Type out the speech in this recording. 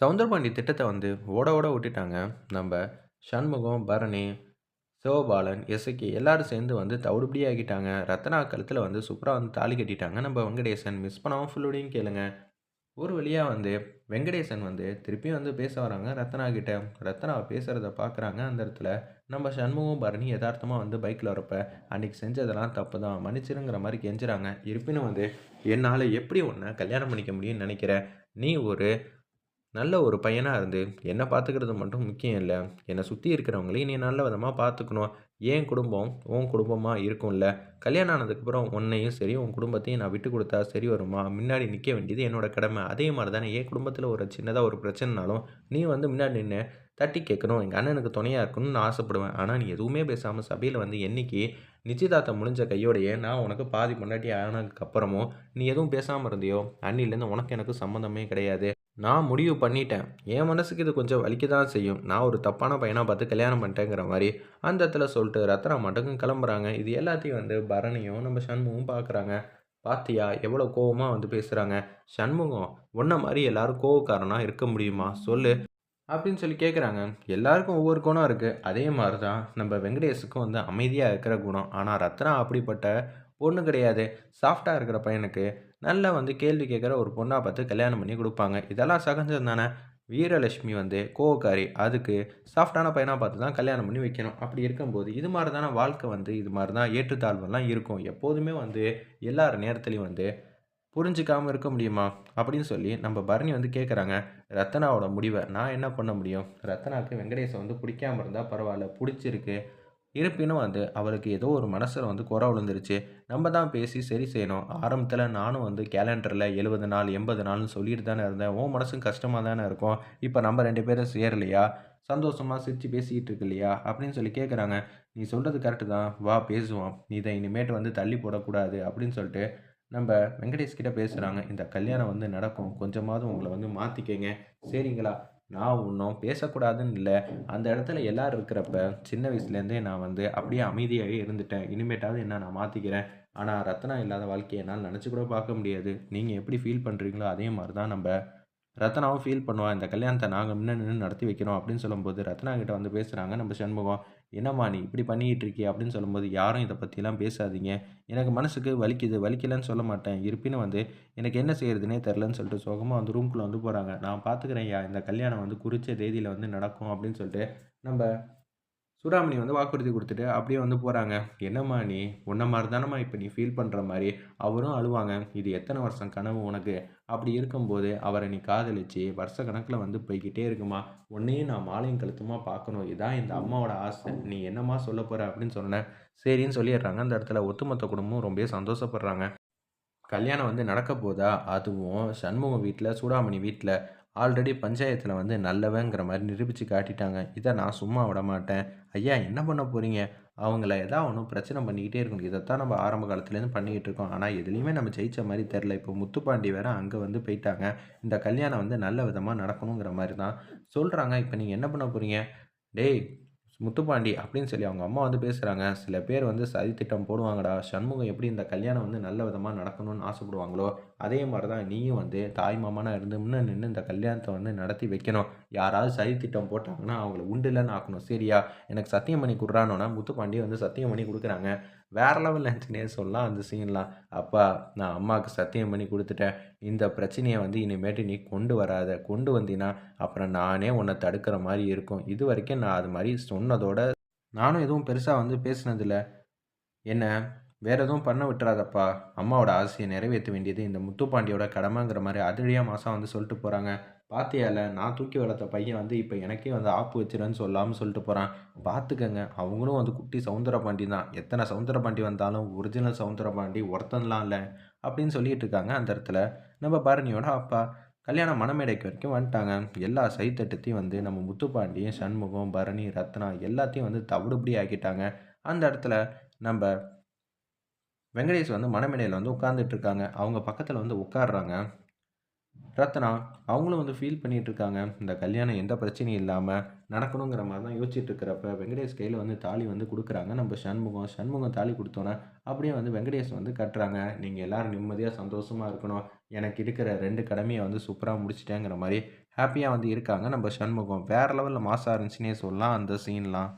சவுந்தரபாண்டி திட்டத்தை வந்து ஓட ஓட விட்டுட்டாங்க. நம்ம சண்முகம் பரணி சிவபாலன் எசக்கி எல்லாரும் சேர்ந்து வந்து தவிடுபடி ஆகிட்டாங்க ரத்னா கழுத்தில் வந்து சூப்பராக வந்து தாலி கட்டிட்டாங்க. நம்ம வெங்கடேசன் மிஸ் பண்ணாமல் ஃபுல்லோடையும் கேளுங்க. ஒரு வழியாக வந்து வெங்கடேசன் வந்து திருப்பியும் வந்து பேச வராங்க. ரத்னா கிட்ட. ரத்னா பேசுகிறத பார்க்குறாங்க அந்த இடத்துல. நம்ம சண்முகம் பரணி யதார்த்தமாக வந்து பைக்கில் வரப்ப அன்றைக்கி செஞ்சதெல்லாம் தப்பு தான் மன்னிச்சிருங்கிற மாதிரி கெஞ்சுறாங்க. இருப்பினும் வந்து என்னால் எப்படி ஒன்றை கல்யாணம் பண்ணிக்க முடியும்னு நினைக்கிறேன் நீ ஒரு நல்ல ஒரு பையனாக இருந்து என்னை பார்த்துக்கிறது மட்டும் முக்கியம் இல்லை. என்னை சுற்றி இருக்கிறவங்களையும் நீ நல்ல விதமாக பார்த்துக்கணும் ஏன் குடும்பம்? உன் குடும்பமாக இருக்கும்ல. கல்யாணம் ஆனதுக்கப்புறம் உன்னையும் சரி உன் குடும்பத்தையும் நான் விட்டு கொடுத்தா சரி வருமா? முன்னாடி நிற்க வேண்டியது என்னோட கடமை. அதே மாதிரி தானே என் குடும்பத்தில் ஒரு சின்னதாக ஒரு பிரச்சனைனாலும் நீ வந்து முன்னாடி நின்று தட்டி கேட்கணும். எங்கள் அண்ணனுக்கு துணையாக இருக்கணும்னு நான் ஆசைப்படுவேன். ஆனால் நீ எதுவுமே பேசாமல் சபையில் வந்து என்னைக்கு நிச்சயதார்த்தம் முடிஞ்ச கையோடையே நான் உனக்கு பாதி பொண்டாட்டி ஆனதுக்கப்புறமும் நீ எதுவும் பேசாமல் இருந்தியோ? அன்னிலேருந்து உனக்கு எனக்கு சம்மந்தமே கிடையாது. நான் முடிவு பண்ணிட்டேன். என் மனசுக்கு இது கொஞ்சம் வலிக்க தான் செய்யும். நான் ஒரு தப்பான பையனாக பார்த்து கல்யாணம் பண்ணிட்டேங்கிற மாதிரி அந்த இடத்துல சொல்லிட்டு ரத்னா மட்டும் கிளம்புறாங்க. இது எல்லாத்தையும் வந்து பரணியும் நம்ம சண்முகம் பார்க்குறாங்க பாத்தியா எவ்வளோ கோவமாக வந்து பேசுகிறாங்க சண்முகம் உன்ன மாதிரி எல்லாரும் கோவக்காரனாக இருக்க முடியுமா? சொல்லு. அப்படின்னு சொல்லி கேட்குறாங்க எல்லாருக்கும் ஒவ்வொரு குணம் இருக்குது அதே மாதிரி தான் நம்ம வெங்கடேஷுக்கும் வந்து அமைதியாக இருக்கிற குணம். ஆனால் ரத்னா அப்படிப்பட்ட பொண்ணு கிடையாது. சாஃப்டாக இருக்கிற பையனுக்கு நல்லா வந்து கேள்வி கேட்குற ஒரு பொண்ணாக பார்த்து கல்யாணம் பண்ணி கொடுப்பாங்க. இதெல்லாம் சகஞ்சம் தானே? வீரலட்சுமி வந்து கோவக்காரி. அதுக்கு சாஃப்டான பையனாக பார்த்து தான் கல்யாணம் பண்ணி வைக்கணும். அப்படி இருக்கும்போது இது மாதிரி தானே வாழ்க்கை வந்து இது மாதிரி தான் ஏற்றுத்தாழ்வெல்லாம் இருக்கும். எப்போதுமே வந்து எல்லார் நேரத்துலையும் வந்து புரிஞ்சிக்காமல் இருக்க முடியுமா? அப்படின்னு சொல்லி நம்ம பரணி வந்து கேட்குறாங்க ரத்தனாவோட முடிவை நான் என்ன பண்ண முடியும்? ரத்தனாவுக்கு வெங்கடேசன் வந்து பிடிக்காம இருந்தால் பரவாயில்ல பிடிச்சிருக்கு. இருப்பினும் வந்து அவளுக்கு ஏதோ ஒரு மனசில் வந்து குறை விழுந்துருச்சு. நம்ம தான் பேசி சரி செய்யணும். ஆரம்பத்தில் நானும் வந்து கேலண்டரில் எழுபது நாள் எண்பது நாள்னு சொல்லிட்டு தானே இருந்தேன். உன் மனசும் கஷ்டமாக தானே இருக்கும். இப்போ நம்ம ரெண்டு பேரும் சேரலையா? சந்தோஷமாக சிரித்து பேசிக்கிட்டு இருக்கு இல்லையா அப்படின்னு சொல்லி கேட்குறாங்க நீ சொல்கிறது கரெக்டு தான். வா பேசுவோம். நீ இதை இனிமேட்டு வந்து தள்ளி போடக்கூடாது அப்படின்னு சொல்லிட்டு நம்ம வெங்கடேஷ் கிட்ட பேசுகிறாங்க இந்த கல்யாணம் வந்து நடக்கும். கொஞ்சமாவது உங்களை வந்து மாற்றிக்கங்க சரிங்களா? நான் ஒன்றும் பேசக்கூடாதுன்னு இல்லை. அந்த இடத்துல எல்லோரும் இருக்கிறப்ப சின்ன வயசுலேருந்தே நான் வந்து அப்படியே அமைதியாகவே இருந்துட்டேன். இனிமேட்டாவது என்ன நான் மாற்றிக்கிறேன் ஆனால் ரத்னா இல்லாத வாழ்க்கையை என்னால் நினச்சி கூட பார்க்க முடியாது. நீங்கள் எப்படி ஃபீல் பண்ணுறீங்களோ அதே மாதிரி தான் நம்ம ரத்னாவும் ஃபீல் பண்ணுவாள் இந்த கல்யாணத்தை நாங்கள் முன்ன நின்று நடத்தி வைக்கிறோம் அப்படின்னு சொல்லும்போது ரத்னா கிட்ட வந்து பேசுகிறாங்க நம்ம சண்முகம் என்னம்மா நீ இப்படி பண்ணிக்கிட்டு இருக்கே அப்படின்னு சொல்லும்போது யாரும் இதை பற்றிலாம் பேசாதீங்க. எனக்கு மனசுக்கு வலிக்குது வலிக்கலன்னு சொல்ல மாட்டேன். இருப்பினும் வந்து எனக்கு என்ன செய்யறதுனே தெரிலன்னு சொல்லிட்டு சுகமாக வந்து ரூம்குள்ளே வந்து போகிறாங்க நான் பார்த்துக்கிறேன் ஐயா இந்த கல்யாணம் வந்து குறித்த தேதியில் வந்து நடக்கும் அப்படின்னு சொல்லிட்டு நம்ம சூடாமணி வந்து வாக்குறுதி கொடுத்துட்டு அப்படியே வந்து போகிறாங்க என்னம்மா நீ? உன்ன மாதிரி தானம்மா இப்போ நீ ஃபீல் பண்ணுற மாதிரி? அவரும் அழுவாங்க. இது எத்தனை வருஷம் கனவு உனக்கு? அப்படி இருக்கும்போது அவரை நீ காதலிச்சு வருஷ கணக்கில் வந்து போய்கிட்டே இருக்குமா? உன்னையும் நான் மாலையும் கழுத்துமா பார்க்கணும். இதான் இந்த அம்மாவோட ஆசை. நீ என்னம்மா சொல்ல போகிற அப்படின்னு சொன்னேன் சரின்னு சொல்லிடுறாங்க. அந்த இடத்துல ஒட்டுமொத்த குடும்பமும் ரொம்ப சந்தோஷப்படுறாங்க. கல்யாணம் வந்து நடக்க போதா? அதுவும் சண்முகம் வீட்டில் சூடாமணி வீட்டில் ஆல்ரெடி பஞ்சாயத்தில் வந்து நல்லவங்கிற மாதிரி நிரூபித்து காட்டிட்டாங்க. இதை நான் சும்மா விட மாட்டேன் ஐயா என்ன பண்ண போகிறீங்க அவங்கள ஏதாவது ஒன்றும் பிரச்சனை பண்ணிக்கிட்டே இருக்கணும். இதைத்தான் நம்ம ஆரம்ப காலத்துலேருந்து பண்ணிக்கிட்டு இருக்கோம். ஆனால் எதுலேயுமே நம்ம ஜெயித்த மாதிரி தெரில. இப்போ முத்துப்பாண்டி வேறு அங்கே வந்து போயிட்டாங்க. இந்த கல்யாணம் வந்து நல்ல விதமாக நடக்கணுங்கிற மாதிரி தான் சொல்கிறாங்க இப்போ நீங்கள் என்ன பண்ண போகிறீங்க டேய் முத்துப்பாண்டி அப்படின்னு சொல்லி அவங்க அம்மா வந்து பேசுகிறாங்க சில பேர் வந்து சதித்திட்டம் போடுவாங்கடா. சண்முகம் எப்படி இந்த கல்யாணம் வந்து நல்ல விதமாக நடக்கணும்னு ஆசைப்படுவாங்களோ அதே மாதிரி தான் நீயும் வந்து தாய் மாமனாக இருந்து முன்னே நின்று இந்த கல்யாணத்தை வந்து நடத்தி வைக்கணும். யாராவது சதித்திட்டம் போட்டாங்கன்னா அவங்கள உண்டு இல்லைன்னு ஆக்கணும். சரியா? எனக்கு சத்தியம் பண்ணி கொடுறானோன்னா முத்துப்பாண்டி வந்து சத்தியம் பண்ணி கொடுக்குறாங்க. வேற லெவல் இருந்துச்சுன்னே சொல்லலாம் அந்த சீன்லாம் அப்பா நான் அம்மாவுக்கு சத்தியம் பண்ணி கொடுத்துட்டேன். இந்த பிரச்சனையை வந்து இனிமேட்டு நீ கொண்டு வராத. கொண்டு வந்தீங்கன்னா அப்புறம் நானே உன்னை தடுக்கிற மாதிரி இருக்கும். இது வரைக்கும் நான் அது மாதிரி சொன்னதோட நானும் எதுவும் பெருசாக வந்து பேசினதில்ல. என்ன? வேற எதுவும் பண்ண விட்டுறாதப்பா. அம்மாவோட ஆசையை நிறைவேற்ற வேண்டியது இந்த முத்துப்பாண்டியோட கடமைங்கிற மாதிரி அதிரடியாக மாதம் வந்து சொல்லிட்டு போகிறாங்க பாத்தியால நான் தூக்கி வளர்த்த பையன் வந்து இப்போ எனக்கே வந்து ஆப்பு வச்சிருன்னு சொல்லாமல் சொல்லிட்டு போகிறான் பார்த்துக்கங்க அவங்களும் வந்து குட்டி சவுந்தர பாண்டி தான். எத்தனை சவுந்தர பாண்டி வந்தாலும் ஒரிஜினல் சவுந்தர பாண்டி ஒருத்தன்லாம் இல்லை அப்படின்னு சொல்லிட்டு இருக்காங்க அந்த இடத்துல. நம்ம பரணியோட அப்பா கல்யாணம் மணமேடைக்கு வரைக்கும் வந்துட்டாங்க. எல்லா சைத்தட்டத்தையும் வந்து நம்ம முத்துப்பாண்டியும் சண்முகம் பரணி ரத்னா எல்லாத்தையும் வந்து தவிடுபடி ஆக்கிட்டாங்க. அந்த இடத்துல நம்ம வெங்கடேஷ் வந்து மணமேடையில் வந்து உட்காந்துட்டு இருக்காங்க. அவங்க பக்கத்தில் வந்து உட்காடுறாங்க ரத்னா அவங்களும் வந்து ஃபீல் பண்ணிகிட்டு இருக்காங்க. இந்த கல்யாணம் எந்த பிரச்சனையும் இல்லாமல் நடக்கணுங்கிற மாதிரி தான் யோசிச்சுட்டு இருக்கிறப்ப வெங்கடேஷ் கையில் வந்து தாலி வந்து கொடுக்குறாங்க. நம்ம சண்முகம் சண்முகம் தாலி கொடுத்தோன்னே அப்படியே வந்து வெங்கடேஷ் வந்து கட்டுறாங்க. நீங்கள் எல்லோரும் நிம்மதியாக சந்தோஷமாக இருக்கணும். எனக்கு இருக்கிற ரெண்டு கடமையை வந்து சூப்பராக முடிச்சிட்டேங்கிற மாதிரி ஹாப்பியாக வந்து இருக்காங்க. நம்ம சண்முகம் வேறு லெவலில் மாசாக இருந்துச்சுன்னே சொல்லலாம் அந்த சீன்லாம்